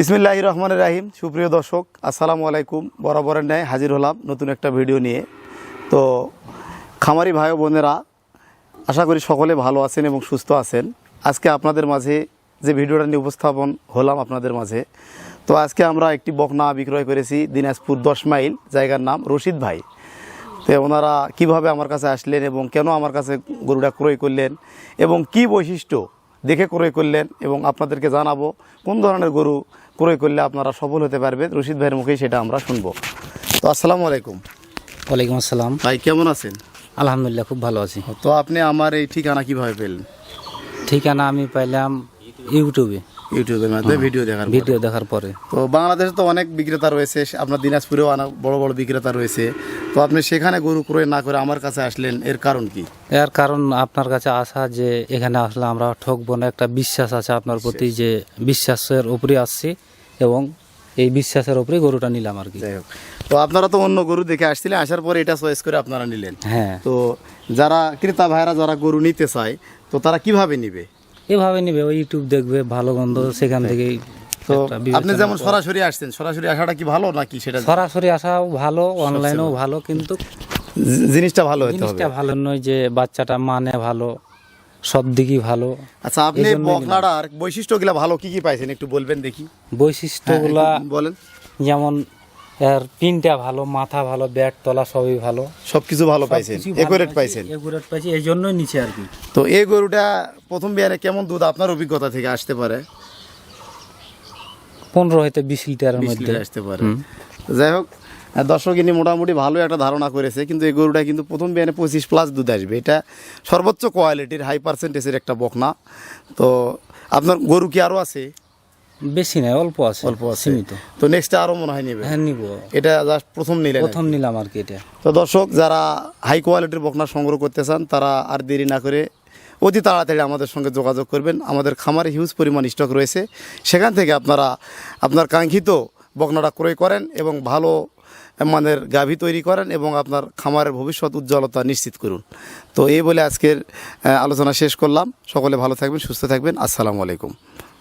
বিসমিল্লাহ রহমান রাহিম। সুপ্রিয় দর্শক, আসসালামু আলাইকুম। বরাবরের ন্যায় হাজির হলাম নতুন একটা ভিডিও নিয়ে। তো খামারি ভাই বোনেরা, আশা করি সকলে ভালো আছেন এবং সুস্থ আছেন। আজকে আপনাদের মাঝে যে ভিডিওটা নিয়ে উপস্থাপন হলাম আপনাদের মাঝে, তো আজকে আমরা একটি বকনা বিক্রয় করেছি দিনাজপুর দশ মাইল, জায়গার নাম রশিদ ভাই। তো ওনারা কীভাবে আমার কাছে আসলেন এবং কেন আমার কাছে গরুটা ক্রয় করলেন এবং কি বৈশিষ্ট্য দেখে ক্রয় করলেন এবং আপনাদেরকে জানাব কোন ধরনের গরু ক্রয় করলে আপনারা সফল হতে পারবেন রশিদ ভাইয়ের মুখেই সেটা আমরা শুনব। তো আসসালামু আলাইকুম। ওয়ালাইকুম আসসালাম। ভাই কেমন আছেন? আলহামদুলিল্লাহ খুব ভালো আছি। তো আপনি আমার এই ঠিকানা কীভাবে পেলেন? ঠিকানা আমি পাইলাম ইউটিউবে। ইউটিউবের মাধ্যমে ভিডিও দেখার ভিডিও দেখার পরে। তো বাংলাদেশে তো অনেক বিক্রেতা রয়েছে আপনার দিনাজপুরেও অনেক বড় বড় বিক্রেতা রয়েছে। তো আপনি সেখানে গরু ক্রয় না করে আমার কাছে আসলেন এর কারণ কি? এর কারণ আপনার কাছে আসা যে এখানে আসলে আমরা ঠকবো না একটা বিশ্বাস আছে আপনার প্রতি যে বিশ্বাসের উপরে আসছি। এবং এই বিশ্বাসের উপরে গরুটা নিলাম আর কি। তো আপনারা তো অন্য গরু দেখে আসছিলেন আসার পরে এটা চয়েস করে আপনারা নিলেন। হ্যাঁ। তো যারা ক্রেতা ভাইরা যারা গরু নিতে চায় তো তারা কীভাবে নিবে? এভাবে নিবে ওই ইউটিউব দেখবে ভালো গন্ধ সেখান থেকেই তো আপনি যেমন সরাসরি আসছেন সরাসরি আসাটা কি ভালো নাকি সেটা সরাসরি আসাও ভালো অনলাইনেও ভালো। কিন্তু জিনিসটা ভালো জিনিসটা ভালো নয় যে বাচ্চাটা মানে ভালো। সব দিকই ভালো। আচ্ছা আপনি বকনাড়ার বৈশিষ্ট্যগুলা ভালো কি কি পাইছেন একটু বলবেন দেখি। বৈশিষ্ট্যগুলা হ্যাঁ, বলেন। যেমন এর পিনটা ভালো মাথা ভালো ব্যাট তলা সবই ভালো। সবকিছু ভালো পাইছেন একুরেট পাইছেন। একুরেট পাইছি এই জন্যই নিচে আর কি। তো এই গরুটা প্রথম বিয়ারে কেমন দুধ আপনার অভিজ্ঞতা থেকে আসতে পারে? পনেরো হইতে বিশ লিটারের মধ্যে। আসতে পারে। যাই হোক দর্শক ইনি মোটামুটি ভালো একটা ধারণা করেছে কিন্তু এই গরুটা কিন্তু প্রথম বিয়ানে পঁচিশ প্লাস দুধ আসবে। এটা সর্বোচ্চ কোয়ালিটির হাই পার্সেন্টেজের একটা বকনা। তো আপনার গরু কি আরও আছে? বেশি নাই অল্প আছে অল্প আছে। সীমিত। তো নেক্সট আরও মনে হয় নেবে? হ্যাঁ নিব। এটা জাস্ট প্রথম নিলেন প্রথম নিলাম আর কি এটা। তো দর্শক যারা হাই কোয়ালিটির বকনা সংগ্রহ করতে চান তারা আর দেরি না করে অতি তাড়াতাড়ি আমাদের সঙ্গে যোগাযোগ করবেন। আমাদের খামারে হিউজ পরিমাণ স্টক রয়েছে। সেখান থেকে আপনারা আপনার কাঙ্ক্ষিত বকনাটা ক্রয় করেন এবং ভালো মানের গাভী তৈরি করেন এবং আপনার খামারের ভবিষ্যৎ উজ্জ্বলতা নিশ্চিত করুন। তো এই বলে আজকের আলোচনা শেষ করলাম। সকলে ভালো থাকবেন, সুস্থ থাকবেন। আসসালামু আলাইকুম।